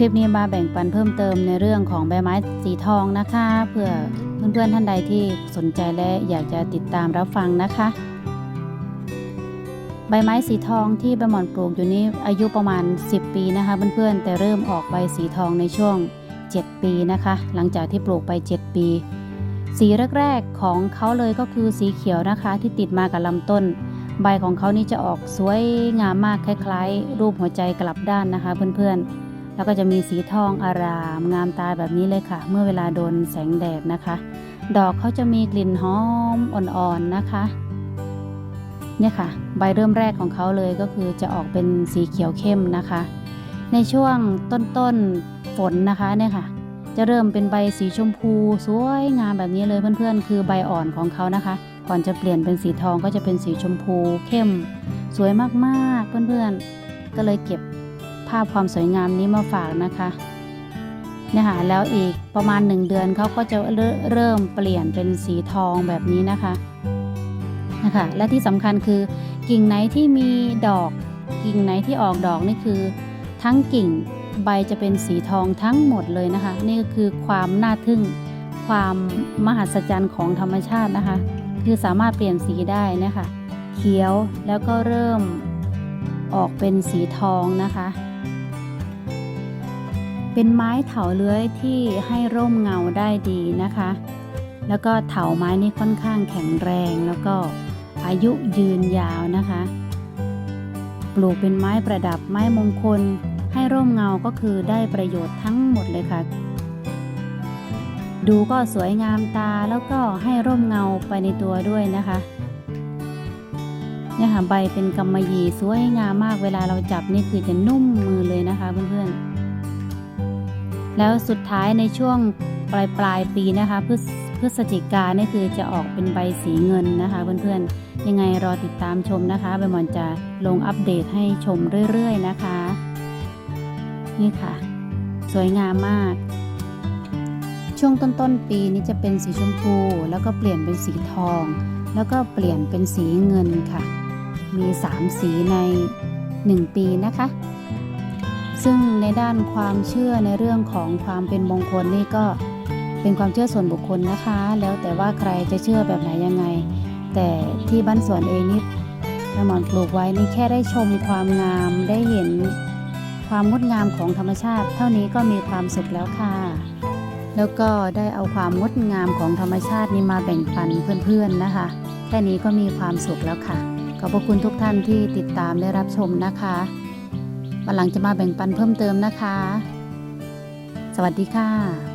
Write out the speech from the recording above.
ลิปนี้มาแบ่งปันเพิ่มเติมในเรื่องของใบไม้สีทองนะคะเพื่อเพื่อนๆท่านใดที่สนใจและอยากจะติดตามรับฟังนะคะ ใบไม้สีทองที่ใบหมอนปลูกอยู่นี้อายุประมาณ 10 ปีนะคะเพื่อนๆแต่เริ่มออกใบสีทองในช่วง 7 ปีนะคะ หลังจากที่ปลูกไป 7 ปี สีแรกๆของเขาเลยก็คือสีเขียวนะคะที่ติดมากับลำต้น ใบของเขานี่จะออกสวยงามมากคล้ายๆ รูปหัวใจกลับด้านนะคะเพื่อนๆ แล้วก็จะมีสีทองอาราม งามตาแบบนี้เลยค่ะ เมื่อเวลาโดนแสงแดดนะคะ ดอกเขาจะมีกลิ่นหอมอ่อนๆนะคะ เนี่ยค่ะ ใบเริ่มแรกของเขาเลยก็คือจะออกเป็นสีเขียวเข้มนะคะ ในช่วงต้นๆฝนนะคะเนี่ยค่ะ จะเริ่มเป็นใบสีชมพูสวยงามแบบนี้เลยเพื่อนๆ คือใบอ่อนของเขานะคะ ก่อนจะเปลี่ยนเป็นสีทองก็จะเป็นสีชมพูเข้ม สวยมากๆเพื่อนๆ ก็เลยเก็บ ภาพความสวยงามนี้มาฝากนะคะเนี่ยค่ะแล้วอีกประมาณหนึ่งเดือนเขาก็จะเริ่มเปลี่ยนเป็นสีทองแบบนี้นะคะนะคะและที่สำคัญคือกิ่งไหนที่มีดอก กิ่งไหนที่ออกดอกนี่คือ ทั้งกิ่งใบจะเป็นสีทองทั้งหมดเลยนะคะ นี่ก็คือความน่าทึ่งความมหัศจรรย์ของธรรมชาตินะคะ คือสามารถเปลี่ยนสีได้นะคะ เขียวแล้วก็เริ่ม ออกเป็นสีทองนะคะ เป็นไม้เถาเลื้อยที่ให้ร่มเงาได้ดีนะคะ แล้วก็เถาไม้นี่ค่อนข้างแข็งแรงแล้วก็อายุยืนยาวนะคะ ปลูกเป็นไม้ประดับไม้มงคล ให้ร่มเงาก็คือได้ประโยชน์ทั้งหมดเลยค่ะ ดูก็สวยงามตาแล้วก็ให้ร่มเงาไปในตัวด้วยนะคะ เนี่ยค่ะใบเป็นกำมะหยี่สวยงามมากเวลาเราจับนี่คือจะนุ่มมือเลยนะคะเพื่อนๆ แล้วสุดท้ายในช่วงปลายปลายปีนะคะพฤศพฤศจิกานี่คือจะออกเป็นใบสีเงินนะคะเพื่อนๆ ยังไงรอติดตามชมนะคะใบหมอนจะลงอัปเดตให้ชมเรื่อยๆนะคะ นี่ค่ะ สวยงามมาก ช่วงต้นๆปีนี้จะเป็นสีชมพู แล้วก็เปลี่ยนเป็นสีทอง แล้วก็เปลี่ยนเป็นสีเงินค่ะ มี 3 สีใน 1 ปีนะคะ ซึ่งในด้านความเชื่อในเรื่องของความเป็นมงคลนี่ก็เป็นความเชื่อส่วนบุคคลนะคะ แล้วแต่ว่าใครจะเชื่อแบบไหนยังไง แต่ที่บ้านสวนเองนี่แม่หมอนปลูกไว้นี่แค่ได้ชมความงามได้เห็นความงดงามของธรรมชาติ เท่านี้ก็มีความสุขแล้วค่ะ แล้วก็ได้เอาความงดงามของธรรมชาตินี้มาแบ่งปันเพื่อนๆนะคะ แค่นี้ก็มีความสุขแล้วค่ะ ขอบพระคุณทุกท่านที่ติดตามและรับชมนะคะวันหลังจะมาแบ่งปันเพิ่มเติมนะคะ สวัสดีค่ะ